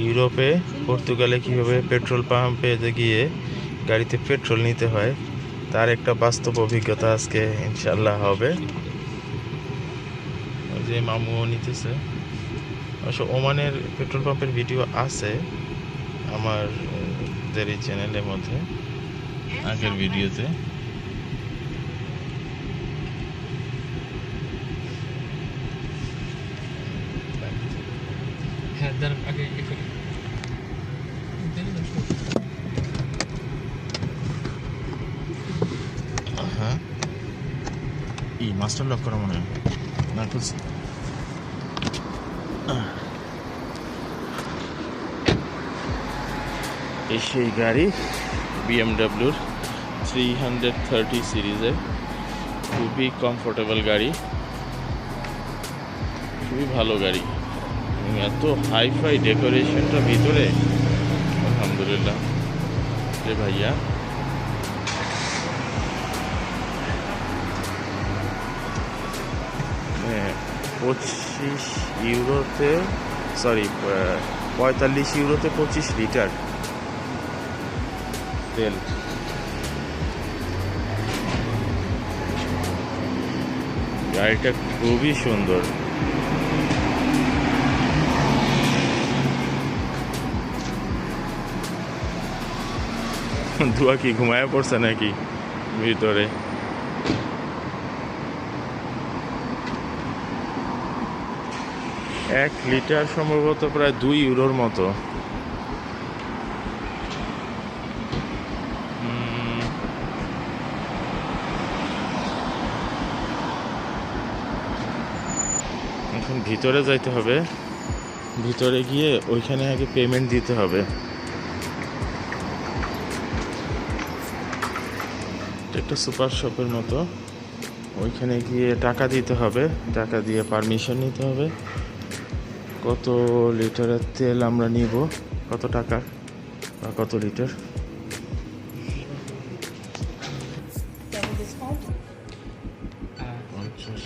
ইউরোপে পর্তুগালে কীভাবে পেট্রোল পাম্পে গিয়ে গাড়িতে পেট্রোল নিতে হয়, তার একটা বাস্তব অভিজ্ঞতা আজকে ইনশাল্লাহ হবে। যে মামুও নিতেছে। অবশ্য ওমানের পেট্রোল পাম্পের ভিডিও আছে আমার এই চ্যানেলের মধ্যে, আগের ভিডিওতে হ্যাঁ দাঁড়ান আগে ইয়ে করি হ্যাঁ ই মাস্টার লক করা মনে হয়। না সেই গাড়ি বিএমডাব্লিউর থ্রি হান্ড্রেড থার্টি সিরিজের খুবই কমফোর্টেবল গাড়ি। খুবই ভালো গাড়ি। এত হাইফাই ডেকোরেশনটা ভিতরে, আলহামদুলিল্লাহ। রে ভাইয়া। পঁচিশ ইউরোতে সরি পঁয়তাল্লিশ ইউরোতে পঁচিশ লিটার তেল। গাড়িটা খুবই সুন্দর। ধোয়া কি ঘুমায় পড়ছে নাকি ভিতরে? এক লিটার সম্ভবত প্রায় দুই ইউরোর মতো। এখন ভিতরে যাইতে হবে। ভিতরে গিয়ে ওইখানে আগে পেমেন্ট দিতে হবে। একটা সুপার শপের মতো। ওইখানে গিয়ে টাকা দিতে হবে। টাকা দিয়ে পারমিশন নিতে হবে। কত লিটারের তেল আমরা নিব? কত টাকা বা কত লিটার? পঞ্চাশ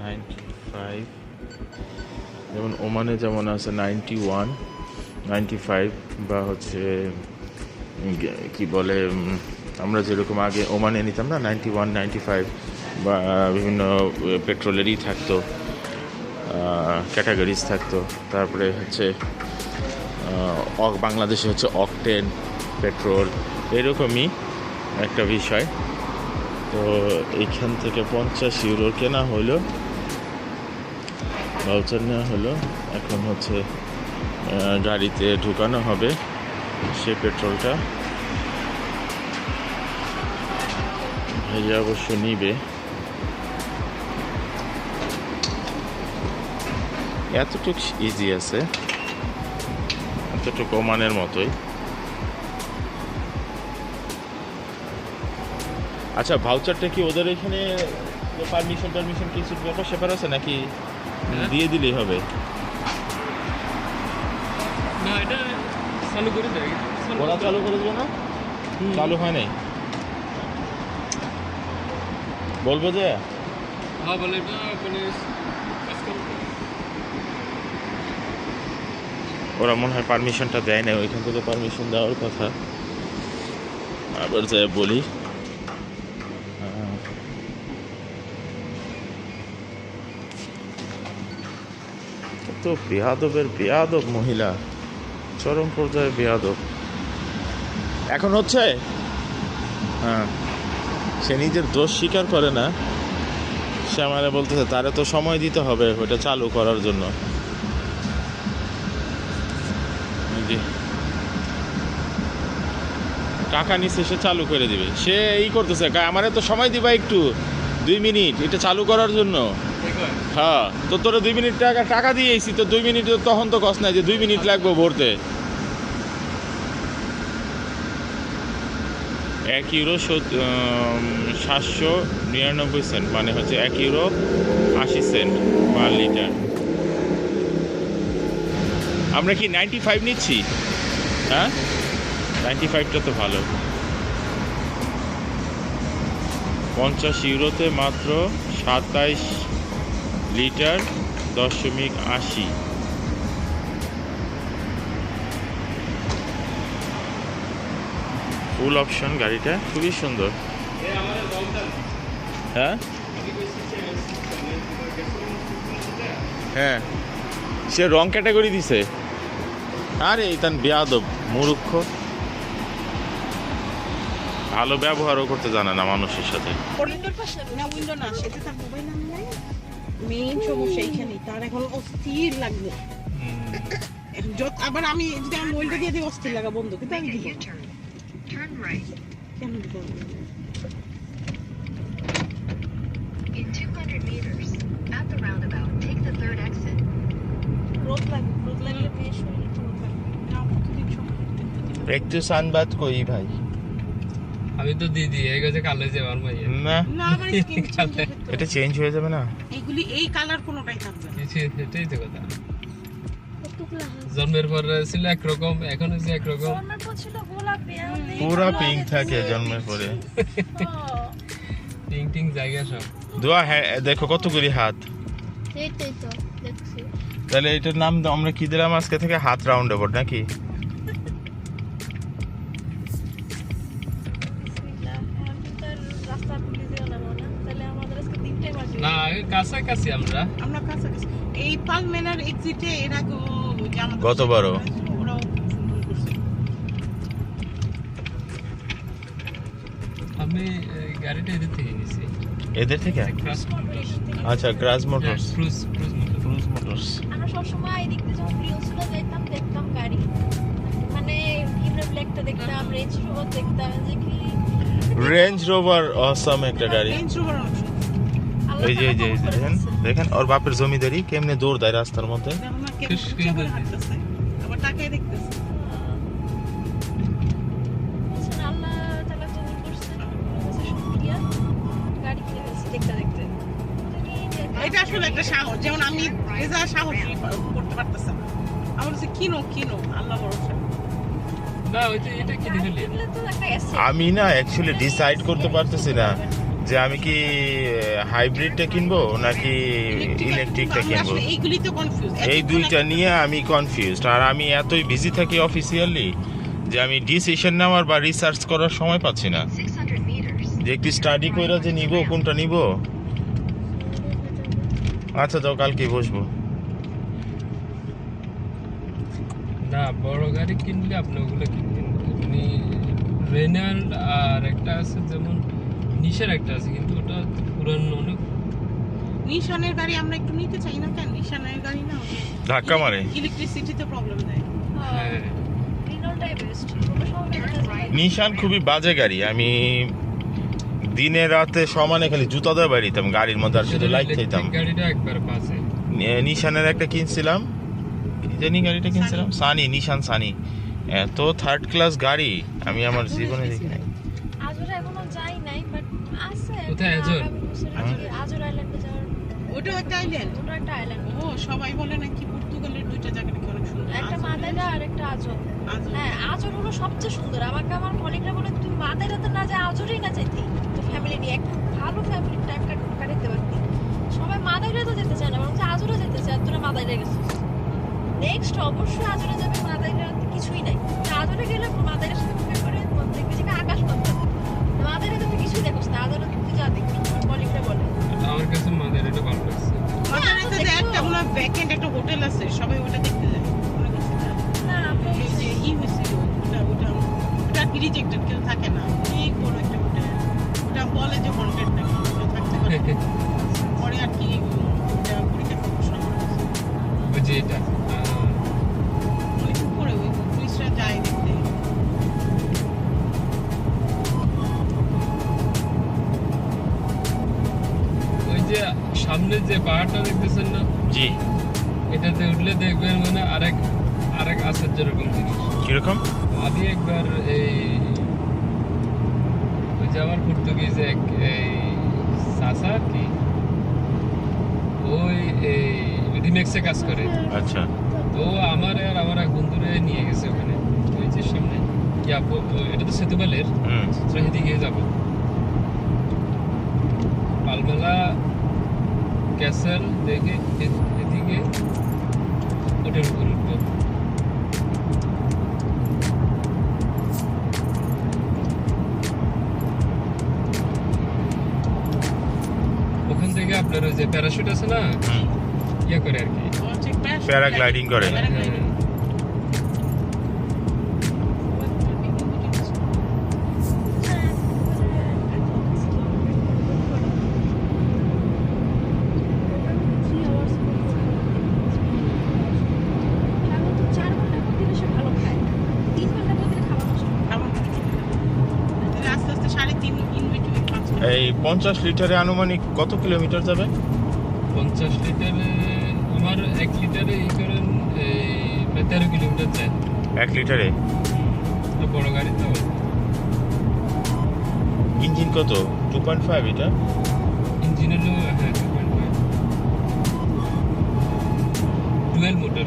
নাইনটি ফাইভ যেমন ওমানে যেমন আছে নাইনটি ওয়ান নাইনটি ফাইভ বা হচ্ছে কি বলে আমরা যেরকম আগে ওমানে নিতাম না নাইনটি ওয়ান নাইনটি ফাইভ বা বিভিন্ন পেট্রোলেরই থাকতো ক্যাটাগরিজ থাকতো, তারপরে হচ্ছে অক- বাংলাদেশে হচ্ছে অকটেন পেট্রোল এরকমই একটা বিষয়। তো এইখান থেকে পঞ্চাশ ইউরো কেনা হলো ভাউচার নেওয়া হলো, এখন হচ্ছে গাড়িতে ঢুকানো হবে সে পেট্রোলটা ভাইয়া অবশ্য নিবে। এতটুকু ইজি আছে। এতটুকু ওমানের মতোই। আচ্ছা ভাউচারটা কি ওদের এখানে পারমিশন টারমিশন কিছু ব্যাপার স্যাপার আছে নাকি? হ্যাঁ। দিয়ে দিলেই হবে। না এটা চালু করে দেয়। ওরা চালু করে দেবে না? চালু হয় নাই? বলব যে? হ্যাঁ বলে এটা মানে কাজ করতে ওরা মনে হয় পারমিশনটা দেয় না ওইখান থেকে পারমিশন দেওয়ার কথা। আবার যাই বলি। তো বেয়াদবের বেয়াদব মহিলা। চরম পর্যায়ে বেয়াদব। এখন হচ্ছে হ্যাঁ সে নিজের দোষ স্বীকার করে না। সে আমারে বলতেছে, তারে তো সময় দিতে হবে ওটা চালু করার জন্য। জি। টাকা নিচ্ছে সে চালু করে দিবে। সে এই করতেছে আমার তো সময় দিবা একটু, দুই মিনিট, এটা চালু করার জন্য। হ্যাঁ তো তোরা দুই মিনিট টাকা টাকা দিয়েছি তো দুই মিনিট তখন তো কষ্ট নাই যে দুই মিনিট লাগবে ভরতে। এক ইউরো সত- সাতশো নিরানব্বই সেন্ট মানে হচ্ছে এক ইউরো আশি সেন্ট পার লিটার। আমরা কি নাইনটি ফাইভ নিচ্ছি? হ্যাঁ? নাইনটি ফাইভটা তো ভালো। পঞ্চাশ ইউরোতে মাত্র সাতাইশ লিটার দশমিক আশি। ফুল অপশন গাড়িটা খুবই সুন্দর। হ্যাঁ? হ্যাঁ। সে রং ক্যাটাগরি দিছে। আরে ইতান বেয়াদব মুরুক্ষ ভালো ব্যবহারও করতে জানে না মানুষের সাথে। উইন্ডোর পাশে না উইন্ডো না সেটা তার মোবাইল মেইন সমস্যা এইখানেই তার এখন অস্থির লাগবে যত- আবার আমি যদি আমার মোবাইলটা দিয়ে দিই অস্থির লাগা বন্ধ কিন্তু আমি দিব. কেন দিব? 200 meters, একটু সানবাদ কই ভাই। আমি তো দিদি এই গেছে কালে যে আমার মাইয়া। না। না আবার স্কিন। এটা চেঞ্জ হয়ে যাবে না? এইগুলি এই কালার কোনোটাই থাকবে না। এটাই তো কথা। জন্মের পর ছিল একরকম এখন হচ্ছে একরকম। পুরা পিঙ্ক থাকে জন্মের পরে। টিং জায়গা সব। দোয়া হ্যাঁ দেখো কতগুলি হাত। এইটাই তো দেখছি। তাহলে এটার নাম তো আমরা কি দিলাম আজকে থেকে? হাত রাউন্ড অ্যাবাউট নাকি? কাছাকাছি আমরা। আমরা কাছাকাছি। এই পালমেনার এক্সিটে এর আগে যে গতবারও। ওরাও সুন্দর করছে। আমি গাড়িটা এদের থেকে নিয়েছি এদের থেকে? আচ্ছা গ্রাস Motors Cruise Cruise Motor Cruise Motors আমরা সবসময় এদিক দিয়ে যখন যাইতাম দেখতাম গাড়ি। মানে কিমরা ব্ল্যাকটা দেখতাম রেঞ্জ রোভার দেখতাম যে কি রেঞ্জ রোভার অসাম একটা গাড়ি। Range rover. আল্লাহ এই যে এই যে দেখেন দেখেন ওর বাপের জমিদারি কেমনে দৌড় দেয় রাস্তার মধ্যে? এটা আসলে একটা সাহস যেমন আমি রেজা সাহস করতে পারতেছে না। আমার কাছে কিনো কিনো আল্লাহ ভরসা। না ওই যে এটা কিনে ফেলি এগুলো তো একটা asset। আমি না অ্যাকচুয়ালি ডিসাইড করতে পারতেছি না। যে আমি কি হাইব্রিডটা কিনবো নাকি ইলেকট্রিকটা কিনবো? আসলে এইগুলিতে কনফিউজ এই দুইটা নিয়ে আমি কনফিউজড আর আমি এতই বিজি থাকি অফিসিয়ালি যে আমি ডিসিশন নেওয়ার বা রিসার্চ করার সময় পাচ্ছি না। যে একটু স্টাডি করে যে নিব কোনটা নিব? আচ্ছা তো কালকে বসবো। না বড় গাড়ি কিনলে আপনি ওগুলো কিনবেন। আপনি আর একটা আছে যেমন নিশার একটা আছে কিন্তু ওটা পুরানো অনেক। নিশানের গাড়ি আমরা একটু নিতে চাই না কেন? নিশানের গাড়ি না ধাক্কা মারে। ইলেকট্রিসিটিতে প্রবলেম দেয়। হ্যাঁ। নিশান খুবই বাজে গাড়ি। আমি দিনে রাতে সমানে খালি জুতা দেওয়া বাড়িতাম গাড়ির মধ্যে আর শুধু লাইট খাইতাম। গাড়িটা একবার পাশে নিশানের একটা কিনছিলাম। জানি গাড়িটা কিনছিলাম? সানি নিশান সানি এত থার্ড ক্লাস গাড়ি আমি আমার জীবনে দেখি নাই আজরে এখনও যাই নাই বাট আছে কোথায়? আজর? যদি আজর আইল্যান্ডে যাওয়ার ওটা একটা আইল্যান্ড ওটা একটা আইল্যান্ড ও সবাই বলে নাকি পর্তুগালের দুইটা জায়গা নাকি অনেক সুন্দর। একটা মাদাইরা আর একটা আজর। হ্যাঁ আজর হলো সবচেয়ে সুন্দর। আমাকে আমার কলিগরা বলে তুই মাদাইরাতে না যায় আজরই না যাইতি তো ফ্যামিলি নিয়ে একটা ভালো ফ্যামিলি টাইম কাটাতে পারতি। সবাই মাদাইরা তো যেতে চায় না বরং আজরে যেতে চায়। আর তোরা মাদাইরা গেছিস। নেক্সট অবশ্যই আজরে যাবে মাদাইরা কিছুই নাই। আজরে গেলে মাদাইরার সাথে যা দেখবি আমার বলে আমার কাছে মাদের এটা ভালো লাগছে মাদারিতে একটা মনে হয় ব্যাকএন্ড একটা হোটেল আছে সবাই ওটা দেখতে যায় না। ই হয়েছিল ওটা ওটা ওটা সামনে যে পাহাড়টা দেখতেছেন না? জি। এটাতে উঠলে দেখবেন মানে আরেক আরেক আশ্চর্য রকম জিনিস। কীরকম? আমি একবার এই ওই যে আমার পর্তুগিজ এক এই আর কি ওই এই রিমেক্সে কাজ করে। আচ্ছা। তো আমার আর আমার এক বন্ধুরে নিয়ে গেছে ওখানে। ওই যে সামনে ইয়া প- ও- এটা তো তো সেদিকে যাব। ক্যাসেল দেখে এদিকে ওটার উপর উঠবে ওখান থেকে আপনার ওই যে প্যারাশুট আছে না? ইয়ে করে আর কি। প্যারাগ্লাইডিং করে। এই পঞ্চাশ লিটারে আনুমানিক কত কিলোমিটার যাবে? পঞ্চাশ লিটারে আমার এক লিটারে এই করেন তেরো কিলোমিটার যায়। এক লিটারে? বড় গাড়ি তো। ইঞ্জিন কত? টু পয়েন্ট ফাইভ এটা? ইঞ্জিনের হলো two point five twelve motor